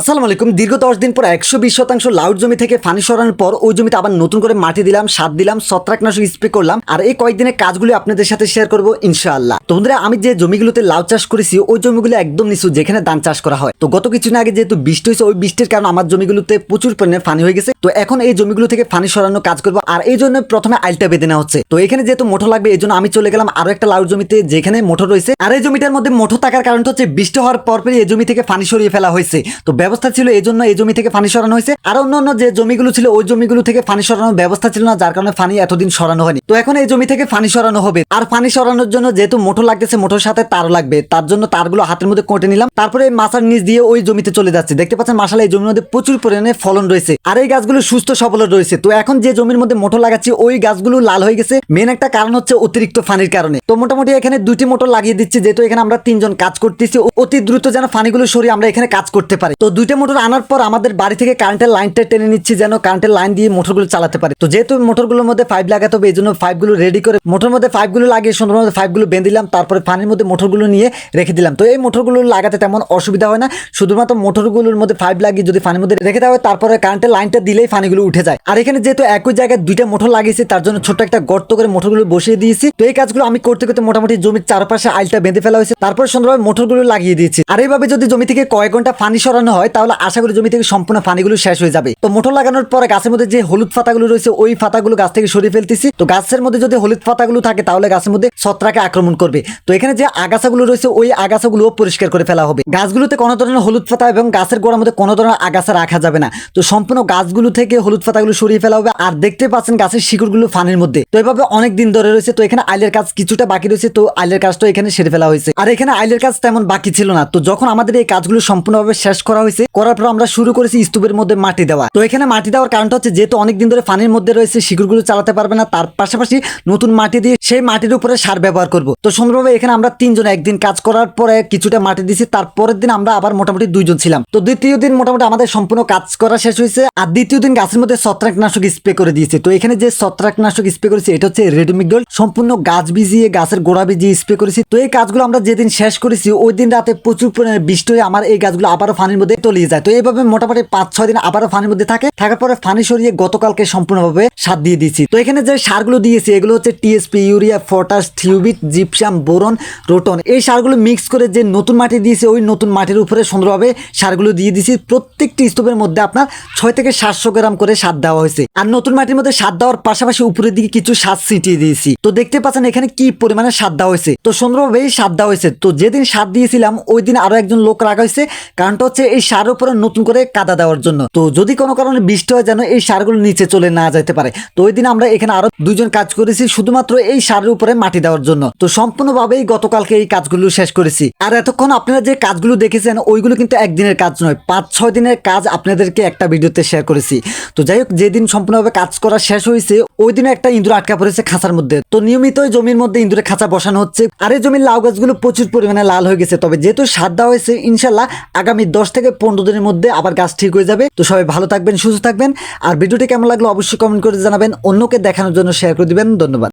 আসসালামু আলাইকুম। দীর্ঘ দশ দিন পর একশো বিশ শতাংশ লাউড জমি থেকে পানি সরানোর পর ওই জমিতে আবার নতুন করে মাটি দিলাম, সার দিলাম, ছত্রাকনাশক স্প্রে করলাম। আর এই কয়েকদিনের কাজগুলো আপনাদের সাথে শেয়ার করব ইনশাআল্লাহ। তো বন্ধুরা, আমি যে জমিগুলোতে লাউ চাষ করেছি, ওই জমিগুলো একদম নিচু, যেখানে ধান চাষ করা হয়। তো গত কিছুদিন আগে যেহেতু বৃষ্টি হয়েছে, ওই বৃষ্টির কারণে আমার জমিগুলোতে প্রচুর পরিমাণে পানি হয়ে গেছে। তো এখন এই জমিগুলো থেকে পানি সরানোর কাজ করব, আর এই জন্য প্রথমে আইলটা বেঁধে নেওয়া হচ্ছে। তো এখানে যেহেতু মোটর লাগবে, এই জন্য আমি চলে গেলাম আরও একটা লাউ জমিতে, যেখানে মোটর রয়েছে। আর এই জমিটার মধ্যে মোটর থাকার কারণটা হচ্ছে বৃষ্টি হওয়ার পরপরই এই জমি থেকে পানি সরিয়ে ফেলা হয়েছে। তো ব্যবস্থা ছিল এই জন্য এই জমি থেকে পানি সরানো হয়েছে। আর অন্য অন্য যে জমিগুলো ছিল, ওই জমিগুলো থেকে পানি সরানোর ব্যবস্থা ছিল না, যার কারণে পানি এতদিন সরানো হয়নি। তো এখন এই জমি থেকে পানি সরানো হবে। আর পানি সরানোর জন্য যেহেতু মোটর লাগতেছে মোটর সাথে তার লাগবে। তার জন্য তারগুলো হাতের মধ্যে কোটে নিলাম। তারপরে এই মাছার নিচ দিয়ে ওই জমিতে চলে যাচ্ছে। দেখতে পাচ্ছেন মাসালা এই জমির মধ্যে প্রচুর পরিমাণে ফলন রয়েছে। আর এই গাছগুলো সুস্থ সবল রয়েছে। তো এখন যে জমির মধ্যে মোটর লাগাচ্ছি, ওই গাছগুলো লাল হয়ে গেছে। মেন একটা কারণ হচ্ছে অতিরিক্ত পানির কারণে। তো মোটামুটি এখানে দুটি মোটর লাগিয়ে দিচ্ছি, যেহেতু এখানে আমরা তিনজন কাজ করতেছি। অতি দ্রুত যেন পানিগুলো সরিয়ে আমরা এখানে কাজ করতে পারি। তো দুইটা মোটর আনার পর আমাদের বাড়ি থেকে কারেন্টের লাইনটা টেনে নিচ্ছি যেন কারেন্টের লাইন দিয়ে মোটরগুলো চালাতে পারে। তো যেহেতু মোটরগুলোর মধ্যে পাইপ লাগাতে হবে এই জন্য পাইপগুলো রেডি করে মোটর মধ্যে পাইপগুলো লাগিয়ে সুন্দর মধ্যে পাইপগুলো বেঁধে দিলাম, তারপরে পানির মধ্যে মোটরগুলো নিয়ে রেখে দিলাম। তো এই মোটরগুলো লাগাতে তেমন অসুবিধা হয় না, শুধুমাত্র মোটরগুলোর মধ্যে পাইপ লাগিয়ে যদি পানির মধ্যে রেখে দেওয়া হয়, তারপরে কারেন্টের লাইনটা দিলেই পানিগুলো উঠে যায়। আর এখানে যেহেতু একই জায়গায় দুইটা মোটর লাগিয়েছি, তার জন্য ছোট্ট একটা গর্ত করে মোটরগুলো বসিয়ে দিয়েছি। তো এই কাজগুলো আমি করতে করতে মোটামুটি জমির চারপাশে আইলটা বেঁধে ফেলা হয়েছে, তারপরে সুন্দরভাবে মোটরগুলো লাগিয়ে দিয়েছি। আর এইভাবে যদি জমি থেকে কয়েক ঘণ্টা পানি সরানো হয় তাহলে আশা করি জমি থেকে সম্পূর্ণ পানিগুলো শেষ হয়ে যাবে। তো মোটর লাগানোর পরে গাছের মধ্যে যে হলুদ পাতাগুলো রয়েছে, ওই পাতাগুলো গাছ থেকে সরিয়ে ফেলতেছি। তো গাছের মধ্যে যদি হলুদ পাতাগুলো থাকে, তাহলে গাছের মধ্যে ছত্রাকে আক্রমণ করবে। তো এখানে যে আগাছাগুলো রয়েছে, ওই আগাছাগুলো পরিষ্কার করে ফেলা হবে। গাছগুলোতে কোনো ধরনের হলুদ পাতা এবং গাছের গোড়ার মধ্যে কোনো ধরনের আগাছা রাখা যাবে না। তো সম্পূর্ণ গাছগুলো থেকে হলুদ পাতাগুলো সরিয়ে ফেলা হবে। আর দেখতে পাচ্ছেন গাছের শিকড়গুলো ফানির মধ্যে। তো এভাবে অনেক দিন ধরে রয়েছে। তো এখানে আইলের কাজ কিছুটা বাকি রয়েছে। তো আইলের কাজটা এখানে সেরে ফেলা হয়েছে। আর এখানে আইলের কাজ তেমন বাকি ছিল না। তো যখন আমাদের এই কাজগুলো সম্পূর্ণভাবে শেষ করা হয়েছে করার পর আমরা শুরু করেছি স্তূপের মধ্যে মাটি দেওয়া। তো এখানে মাটি দেওয়ার কারণটা হচ্ছে যেহেতু অনেক দিন ধরে পানির মধ্যে রয়েছে, শিকড়গুলো চালাতে পারবে না, তার পাশাপাশি নতুন মাটি দিয়ে সেই মাটির উপরে সার ব্যবহার করব। তো সুন্দরভাবে এখানে আমরা তিনজন একদিন কাজ করার পরে কিছুটা মাটি দিয়েছি তারপরের দিন আমরা আবার মোটামুটি দুইজন ছিলাম। তো দ্বিতীয় দিন মোটামুটি আমাদের সম্পূর্ণ কাজ করা শেষ হয়েছে, আর দ্বিতীয় দিন গাছের মধ্যে ছত্রাকনাশক স্প্রে করে দিয়েছে। তো এখানে যে ছত্রাকনাশক স্প্রে করেছি, এটা হচ্ছে রেডমিগডল সম্পূর্ণ গাছ ভিজিয়ে, গাছের গোড়া ভিজিয়ে স্প্রে করেছি। তো এই কাজগুলো আমরা যেদিন শেষ করেছি, ওই দিন রাতে প্রচুর পরিমাণে বৃষ্টি হয়ে আমার এই গাছগুলো আবারও পানির মধ্যে তলিয়ে যায়। তো এইভাবে মোটামুটি পাঁচ, ছয় দিন আবারও পানির মধ্যে থাকে। থাকার পরে পানি সরিয়ে গতকালকে সম্পূর্ণভাবে সার দিয়ে দিয়েছি। তো এখানে যে সারগুলো দিয়েছি, এগুলো হচ্ছে টিএসপি, ইউরিয়া ফটাস থিউবিট, জিপসাম, বোরন, রোটন। এই সারগুলো মিক্স করে যে নতুন মাটি দিয়েছি, ওই নতুন মাটির উপরে সুন্দরভাবে সারগুলো দিয়ে দিয়েছি। প্রত্যেকটি স্তূপের মধ্যে আপনার ছয় থেকে সাতশো গ্রাম করে সার দেওয়া হয়েছে। আর নতুন মাটির মধ্যে সার দেওয়ার পাশাপাশি উপরের দিকে কিছু সার ছিটিয়ে দিয়েছি। তো দেখতে পাচ্ছেন এখানে কি পরিমাণে সার দেওয়া হয়েছে। তো সুন্দরভাবেই সার দেওয়া হয়েছে। তো যেদিন সার দিয়েছিলাম, ওই দিন আরও একজন লোক রাখা হয়েছে কারণটা হচ্ছে এই সারের উপরে নতুন করে কাদা দেওয়ার জন্য। তো যদি কোনো কারণে বৃষ্টি হয় যেন এই সারগুলো নিচে চলে না যেতে পারে। তো ওই দিন আমরা এখানে আরও দুইজন কাজ করেছি শুধুমাত্র এই সারের উপরে মাটি দেওয়ার জন্য। তো সম্পূর্ণভাবেই গতকালকে এই কাজগুলো শেষ করেছি। আর এতক্ষণ আপনারা যে কাজগুলো দেখেছেন, ওইগুলো কিন্তু একদিনের কাজ নয়, পাঁচ ছয় দিনের কাজ আপনাদেরকে একটা ভিডিওতে শেয়ার করেছি। তো যাই হোক, যেদিন সম্পূর্ণভাবে কাজ করা শেষ হয়েছে, ওই দিনে একটা ইঁদুর আটকা পড়েছে খাঁচার মধ্যে। তো নিয়মিতই জমির মধ্যে ইঁদুরের খাঁচা বসানো হচ্ছে। আর এই জমির লাউ গাছগুলো প্রচুর পরিমাণে লাল হয়ে গেছে। তবে যেহেতু সার দেওয়া হয়েছে, ইনশাল্লাহ আগামী দশ থেকে পনেরো দিনের মধ্যে আবার গাছ ঠিক হয়ে যাবে। তো সবাই ভালো থাকবেন, সুস্থ থাকবেন। আর ভিডিওটি কেমন লাগল অবশ্যই কমেন্ট করে জানাবেন। অন্যকে দেখানোর জন্য শেয়ার করে দিবেন। ধন্যবাদ।